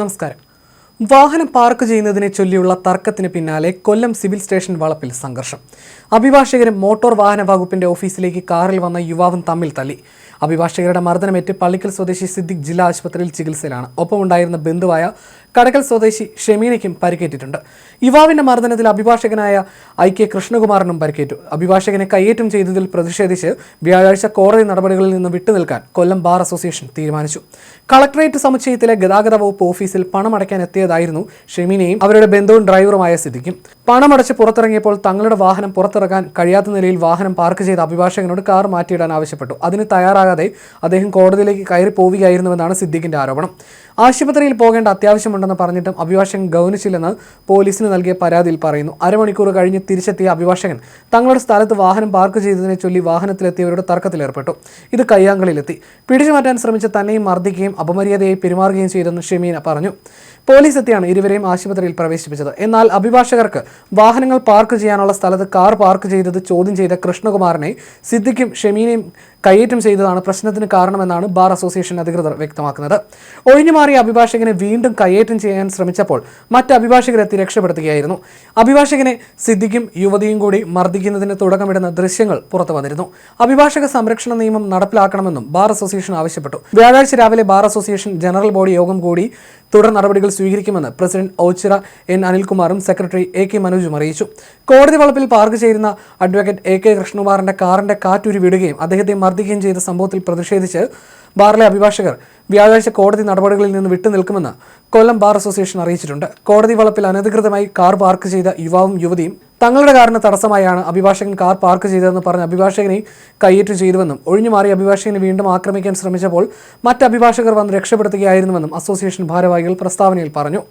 നമസ്കാരം. വാഹനം പാർക്ക് ചെയ്യുന്നതിനെ ചൊല്ലിയുള്ള തർക്കത്തിന് പിന്നാലെ കൊല്ലം സിവിൽ സ്റ്റേഷൻ വളപ്പിൽ സംഘർഷം. അഭിഭാഷകരും മോട്ടോർ വാഹന വകുപ്പിന്റെ ഓഫീസിലേക്ക് കാറിൽ വന്ന യുവാവും തമ്മിൽ തല്ലി. അഭിഭാഷകരുടെ മർദ്ദനമേറ്റ് പള്ളിക്കൽ സ്വദേശി സിദ്ദിഖ് ജില്ലാ ആശുപത്രിയിൽ ചികിത്സയിലാണ്. ഒപ്പമുണ്ടായിരുന്ന ബന്ധുവായ കടക്കൽ സ്വദേശി ഷെമീനയ്ക്കും പരിക്കേറ്റിട്ടുണ്ട്. യുവാവിന്റെ മർദ്ദനത്തിൽ അഭിഭാഷകനായ ഐ കെ കൃഷ്ണകുമാറിനും പരിക്കേറ്റു. അഭിഭാഷകനെ കയ്യേറ്റം ചെയ്തതിൽ പ്രതിഷേധിച്ച് വ്യാഴാഴ്ച കോടതി നടപടികളിൽ നിന്ന് വിട്ടുനിൽക്കാൻ കൊല്ലം ബാർ അസോസിയേഷൻ തീരുമാനിച്ചു. കളക്ടറേറ്റ് സമുച്ചയത്തിലെ ഗതാഗത വകുപ്പ് ഓഫീസിൽ പണമടയ്ക്കാൻ എത്തിയതായിരുന്നു ഷെമീനയും അവരുടെ ബന്ധുവും ഡ്രൈവറുമായ സ്ഥിതിക്കും പണമടച്ച് പുറത്തിറങ്ങിയപ്പോൾ തങ്ങളുടെ വാഹനം പുറത്തിറങ്ങാൻ കഴിയാത്ത നിലയിൽ വാഹനം പാർക്ക് ചെയ്ത അഭിഭാഷകനോട് കാർ മാറ്റിയിടാൻ ആവശ്യപ്പെട്ടു. അതിന് തയ്യാറാകാതെ അദ്ദേഹം കോടതിയിലേക്ക് കയറി പോവുകയായിരുന്നുവെന്നാണ് സിദ്ദിഖിന്റെ ആരോപണം. ആശുപത്രിയിൽ പോകേണ്ട അത്യാവശ്യമുണ്ടെന്ന് പറഞ്ഞിട്ടും അഭിഭാഷകൻ ഗൗനിച്ചില്ലെന്ന് പോലീസിന് നൽകിയ പരാതിയിൽ പറയുന്നു. അരമണിക്കൂർ കഴിഞ്ഞ് തിരിച്ചെത്തിയ അഭിഭാഷകൻ തങ്ങളുടെ സ്ഥലത്ത് വാഹനം പാർക്ക് ചെയ്തതിനെ ചൊല്ലി വാഹനത്തിലെത്തിയവരുടെ തർക്കത്തിലേർപ്പെട്ടു. ഇത് കയ്യാങ്കളിലെത്തി പിടിച്ചു മാറ്റാൻ ശ്രമിച്ച തന്നെയും മർദ്ദിക്കുകയും അപമര്യാദയായി പെരുമാറുകയും ചെയ്തെന്ന് ഷെമീന പറഞ്ഞു. പോലീസ് എത്തിയാണ് ഇരുവരെയും ആശുപത്രിയിൽ പ്രവേശിപ്പിച്ചത്. എന്നാൽ അഭിഭാഷകർക്ക് വാഹനങ്ങൾ പാർക്ക് ചെയ്യാനുള്ള സ്ഥലത്ത് കാർ പാർക്ക് ചെയ്തത് ചോദ്യം ചെയ്ത കൃഷ്ണകുമാറിനെ സിദ്ദിഖും ഷെമീനയും കയ്യേറ്റം ചെയ്തതാണ് പ്രശ്നത്തിന് കാരണമെന്നാണ് ബാർ അസോസിയേഷൻ അധികൃതർ വ്യക്തമാക്കുന്നത്. ഒഴിഞ്ഞുമാറിയ അഭിഭാഷകനെ വീണ്ടും കയ്യേറ്റം ചെയ്യാൻ ശ്രമിച്ചപ്പോൾ മറ്റ് അഭിഭാഷകരെത്തി രക്ഷപ്പെടുത്തുകയായിരുന്നു. അഭിഭാഷകനെ സിദ്ധിക്കും യുവതിയും കൂടി മർദ്ദിക്കുന്നതിന് തുടക്കമിടുന്ന ദൃശ്യങ്ങൾ പുറത്തു വന്നിരുന്നു. അഭിഭാഷക സംരക്ഷണ നിയമം നടപ്പിലാക്കണമെന്നും ബാർ അസോസിയേഷൻ ആവശ്യപ്പെട്ടു. വ്യാഴാഴ്ച രാവിലെ ബാർ അസോസിയേഷൻ ജനറൽ ബോഡി യോഗം കൂടി തുടർ നടപടികൾ സ്വീകരിക്കുമെന്ന് പ്രസിഡന്റ് ഓച്ചിറ എൻ അനിൽകുമാറും സെക്രട്ടറി എ കെ മനോജും അറിയിച്ചു. കോടതി വളപ്പിൽ പാർക്ക് ചെയ്യുന്ന അഡ്വക്കേറ്റ് എ കെ കൃഷ്ണകുമാറിന്റെ കാറിന്റെ കാറ്റൂരി വിടുകയും അദ്ദേഹത്തെ മർദ്ദിക്കുകയും ചെയ്ത സംഭവത്തിൽ പ്രതിഷേധിച്ച് ബാറിലെ അഭിഭാഷകർ വ്യാഴാഴ്ച കോടതി നടപടികളിൽ നിന്ന് വിട്ടുനിൽക്കുമെന്ന് കൊല്ലം ബാർ അസോസിയേഷൻ അറിയിച്ചിട്ടുണ്ട്. കോടതി വളപ്പിൽ അനധികൃതമായി കാർ പാർക്ക് ചെയ്ത യുവാവും യുവതിയും തങ്ങളുടെ കാറിന് തടസ്സമായാണ് അഭിഭാഷകൻ കാർ പാർക്ക് ചെയ്തതെന്ന് പറഞ്ഞ് അഭിഭാഷകനെ കയ്യേറ്റം ചെയ്തുവെന്നും ഒഴിഞ്ഞുമാറി അഭിഭാഷകനെ വീണ്ടും ആക്രമിക്കാൻ ശ്രമിച്ചപ്പോൾ മറ്റ് അഭിഭാഷകർ വന്ന് രക്ഷപ്പെടുത്തുകയായിരുന്നുവെന്നും അസോസിയേഷൻ ഭാരവാഹികൾ പ്രസ്താവനയിൽ പറഞ്ഞു.